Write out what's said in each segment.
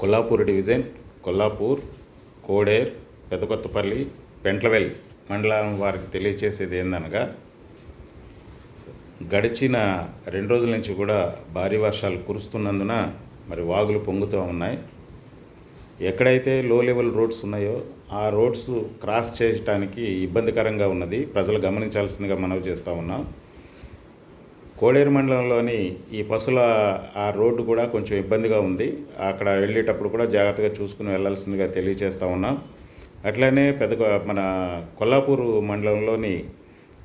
Kollapur division Kollapur Koder Pedakothapalli Pentlavelli మండలం వారికి తెలియచేసేది ఏందనగా గడిచిన రెండు రోజుల నుంచి కూడా భారీ వర్షాలు కురుస్తున్నందున మరి వాగులు పొంగుతూ ఉన్నాయి. ఎక్కడైతే లో లెవెల్ రోడ్స్ ఉన్నాయో ఆ రోడ్స్ క్రాస్ చేయడానికి ఇబ్బందికరంగా ఉన్నది. ప్రజలు గమనించాల్సిందిగా మనవి చేస్తూ ఉన్నాం. కోడేరు మండలంలోని ఈ పసుల ఆ రోడ్డు కూడా కొంచెం ఇబ్బందిగా ఉంది. అక్కడ వెళ్ళేటప్పుడు కూడా జాగ్రత్తగా చూసుకుని వెళ్ళాల్సిందిగా తెలియజేస్తూ ఉన్నాం. అట్లనే పెద్ద మన కొల్లాపూరు మండలంలోని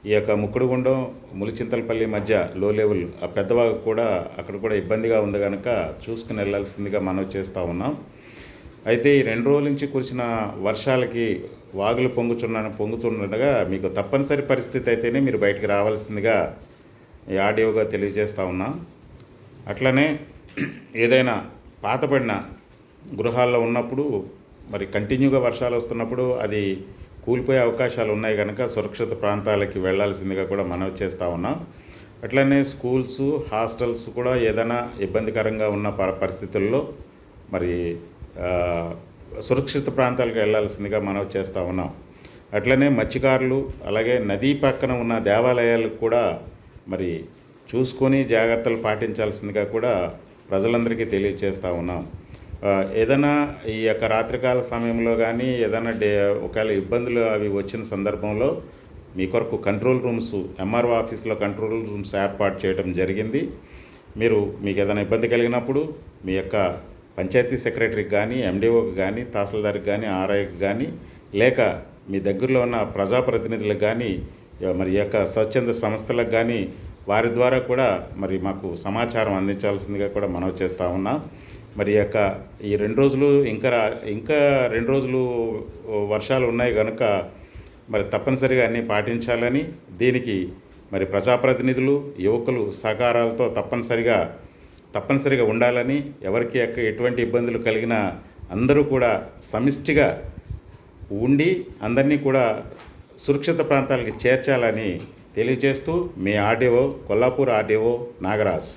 ఈ యొక్క ముక్కుడుగుండం ములిచింతలపల్లి మధ్య లో లెవెల్ ఆ పెద్దవాగు కూడా అక్కడ కూడా ఇబ్బందిగా ఉంది కనుక చూసుకుని వెళ్ళాల్సిందిగా మనం చేస్తూ ఉన్నాం. అయితే ఈ రెండు రోజుల నుంచి కురిసిన వర్షాలకి వాగులు పొంగుచున్న పొంగుతుండగా మీకు తప్పనిసరి పరిస్థితి అయితేనే మీరు బయటికి రావాల్సిందిగా ఈ ఆడియోగా తెలియజేస్తూ ఉన్నాం. అట్లనే ఏదైనా పాతపడిన గృహాల్లో ఉన్నప్పుడు మరి కంటిన్యూగా వర్షాలు వస్తున్నప్పుడు అది కూలిపోయే అవకాశాలు ఉన్నాయి కనుక సురక్షిత ప్రాంతాలకి వెళ్ళాల్సిందిగా కూడా మనవి చేస్తూ ఉన్నాం. అట్లనే స్కూల్స్ హాస్టల్స్ కూడా ఏదైనా ఇబ్బందికరంగా ఉన్న ప- పరిస్థితుల్లో మరి సురక్షిత ప్రాంతాలకు వెళ్ళాల్సిందిగా మనవి చేస్తూ ఉన్నాం. అట్లనే మత్స్యకారులు అలాగే నదీ పక్కన ఉన్న దేవాలయాలకు కూడా మరి చూసుకొని జాగ్రత్తలు పాటించాల్సిందిగా కూడా ప్రజలందరికీ తెలియజేస్తూ ఉన్నాం. ఏదైనా ఈ యొక్క రాత్రికాల సమయంలో కానీ ఏదైనా డే ఒకవేళ ఇబ్బందులు అవి వచ్చిన సందర్భంలో మీ కొరకు కంట్రోల్ రూమ్స్ ఎంఆర్ఓ ఆఫీస్లో కంట్రోల్ రూమ్స్ ఏర్పాటు చేయడం జరిగింది. మీరు మీకు ఏదైనా ఇబ్బంది కలిగినప్పుడు మీ యొక్క పంచాయతీ సెక్రటరీకి కానీ ఎండిఓకి కానీ తహసీల్దార్కి కానీ ఆర్ఐకి కానీ లేక మీ దగ్గరలో ఉన్న ప్రజాప్రతినిధులకు కానీ మరి యొక్క స్వచ్ఛంద సంస్థలకు కానీ వారి ద్వారా కూడా మరి మాకు సమాచారం అందించాల్సిందిగా కూడా మనవి చేస్తూ ఉన్నాం. మరి యొక్క ఈ రెండు రోజులు ఇంకా ఇంకా రెండు రోజులు వర్షాలు ఉన్నాయి కనుక మరి తప్పనిసరిగా అన్నీ పాటించాలని దీనికి మరి ప్రజాప్రతినిధులు యువకులు సహకారాలతో తప్పనిసరిగా తప్పనిసరిగా ఉండాలని ఎవరికి యొక్క ఎటువంటి ఇబ్బందులు కలిగినా అందరూ కూడా సమిష్టిగా ఉండి అందరినీ కూడా సురక్షిత ప్రాంతాలకి చేర్చాలని తెలియజేస్తూ మీ ఆర్డీఓ కొల్లాపూర్ ఆర్డీఓ నాగరాజ్.